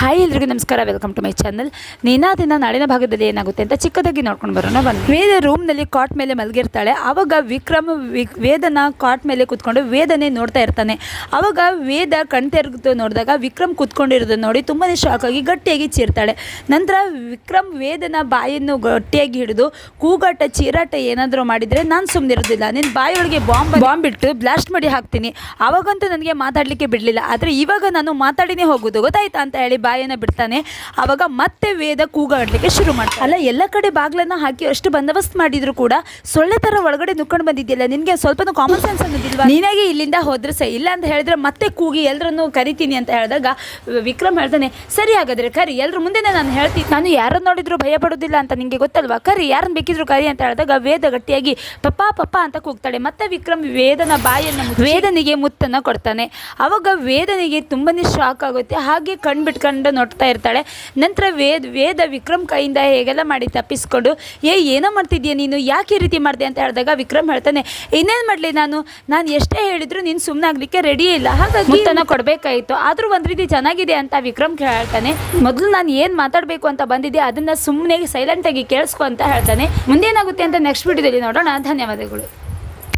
Hi ಎಲ್ರಿಗೂ ನಮಸ್ಕಾರ welcome to my channel ದಿನ ನಾಡಿನ ಭಾಗದಲ್ಲಿ ಏನಾಗುತ್ತೆ ಅಂತ ಚಿಕ್ಕದಾಗಿ ನೋಡ್ಕೊಂಡು ಬರೋಣ, ಬನ್ನಿ. ವೇದ ರೂಮ್ನಲ್ಲಿ ಕಾಟ್ ಮೇಲೆ ಮಲಗಿರ್ತಾಳೆ. ಆವಾಗ ವಿಕ್ರಮ್ ವೇದನ ಕಾಟ್ ಮೇಲೆ ಕೂತ್ಕೊಂಡು ವೇದನೆ ನೋಡ್ತಾ ಇರ್ತಾನೆ. ಆವಾಗ ವೇದ ಕಣ್ ನೋಡಿದಾಗ ವಿಕ್ರಮ್ ಕೂತ್ಕೊಂಡಿರೋದನ್ನ ನೋಡಿ ತುಂಬಾ ಶಾಕ್ ಆಗಿ ಗಟ್ಟಿಯಾಗಿ ಚೀರ್ತಾಳೆ. ನಂತರ ವಿಕ್ರಮ್ ವೇದನ ಬಾಯನ್ನು ಗಟ್ಟಿಯಾಗಿ ಹಿಡಿದು ಕೂಗಾಟ, ಚೀರಾಟ ಏನಾದರೂ ಮಾಡಿದರೆ ನಾನು ಸುಮ್ಮನಿರೋದಿಲ್ಲ ನಿನ್ನ ಬಾಯೊಳಗೆ ಬಾಂಬ್ ಬಾಂಬ್ ಬಿಟ್ಟು ಬ್ಲಾಸ್ಟ್ ಮಾಡಿ ಹಾಕ್ತೀನಿ. ಆವಾಗಂತೂ ನನಗೆ ಮಾತಾಡಲಿಕ್ಕೆ ಬಿಡಲಿಲ್ಲ. ಆದರೆ ಇವಾಗ ನಾನು ಮಾತಾಡಿನೇ ಹೋಗೋದು. ಗೊತ್ತಾಯ್ತಾ ಅಂತ ಹೇಳಿ ಬಾಯನ್ನು ಬಿಡ್ತಾನೆ. ಆವಾಗ ಮತ್ತೆ ವೇದ ಕೂಗಾಡ್ಲಿಕ್ಕೆ ಶುರು ಮಾಡ್ತಾನೆ ಅಲ್ಲ ಎಲ್ಲ ಕಡೆ ಬಾಗ್ಲನ್ನ ಹಾಕಿ ಅಷ್ಟು ಬಂದೋಬಸ್ತ್ ಮಾಡಿದ್ರು ಕೂಡ ಸೊಳ್ಳೆ ಥರ ಒಳಗಡೆ ನುಕ್ಕೊಂಡು ಬಂದಿದ್ದಿಲ್ಲ ನಿನಗೆ ಸ್ವಲ್ಪನೂ ಕಾಮನ್ ಸೆನ್ಸ್ ಅನ್ನೋದಿಲ್ವಾ ನೀನಾಗೆ ಇಲ್ಲಿಂದ ಹೋದ್ರೆ ಸಹ ಇಲ್ಲ ಅಂತ ಹೇಳಿದ್ರೆ ಮತ್ತೆ ಕೂಗಿ ಎಲ್ಲರನ್ನು ಕರಿತೀನಿ ಅಂತ ಹೇಳಿದಾಗ ವಿಕ್ರಮ್ ಹೇಳ್ತಾನೆ ಸರಿ ಹಾಗಾದ್ರೆ ಕರಿ ಎಲ್ಲರೂ ಮುಂದೆನೇ ನಾನು ಹೇಳ್ತೀನಿ ನಾನು ಯಾರನ್ನು ನೋಡಿದ್ರು ಭಯ ಪಡೋದಿಲ್ಲ ಅಂತ ನಿಮಗೆ ಗೊತ್ತಲ್ವಾ? ಕರಿ ಯಾರನ್ನು ಬೇಕಿದ್ರು ಕರಿ ಅಂತ ಹೇಳಿದಾಗ ವೇದ ಗಟ್ಟಿಯಾಗಿ ಪಪ್ಪ ಪಪ್ಪ ಅಂತ ಕೂಗ್ತಾಳೆ. ಮತ್ತೆ ವಿಕ್ರಮ್ ವೇದನ ಬಾಯನ್ನು ವೇದನಿಗೆ ಮುತ್ತನ್ನು ಕೊಡ್ತಾನೆ. ಅವಾಗ ವೇದನಿಗೆ ತುಂಬನೇ ಶಾಕ್ ಆಗುತ್ತೆ. ಹಾಗೆ ಕಣ್ ಬಿಟ್ಕೊಂಡು ನೋಡ್ತಾ ಇರ್ತಾಳೆ. ನಂತರ ವೇದ ವೇದ ವಿಕ್ರಮ್ ಕೈಯಿಂದ ಹೇಗೆಲ್ಲ ಮಾಡಿ ತಪ್ಪಿಸ್ಕೊಂಡು, ಏ, ಏನೋ ಮಾಡ್ತಿದ್ಯಾ ನೀನು? ಯಾಕೆ ಈ ರೀತಿ ಮಾಡಿದೆ? ಅಂತ ಹೇಳಿದಾಗ ವಿಕ್ರಮ್ ಹೇಳ್ತಾನೆ, ಇನ್ನೇನು ಮಾಡಲಿ ನಾನು? ನಾನು ಎಷ್ಟೇ ಹೇಳಿದ್ರು ನೀನು ಸುಮ್ಮನಾಗಲಿಕ್ಕೆ ರೆಡಿ ಇಲ್ಲ. ಹಾಗಾಗಿ ಮುತ್ತನ್ನು ಕೊಡಬೇಕಾಯಿತು. ಆದರೂ ಒಂದು ರೀತಿ ಚೆನ್ನಾಗಿದೆ ಅಂತ ವಿಕ್ರಮ್ ಹೇಳ್ತಾನೆ. ಮೊದಲು ನಾನು ಏನು ಮಾತಾಡಬೇಕು ಅಂತ ಬಂದಿದ್ದೆ, ಅದನ್ನು ಸುಮ್ಮನೆ ಸೈಲೆಂಟಾಗಿ ಕೇಳಿಸ್ಕೊ ಅಂತ ಹೇಳ್ತಾನೆ. ಮುಂದೇನಾಗುತ್ತೆ ಅಂತ ನೆಕ್ಸ್ಟ್ ವಿಡಿಯೋದಲ್ಲಿ ನೋಡೋಣ. ಧನ್ಯವಾದಗಳು.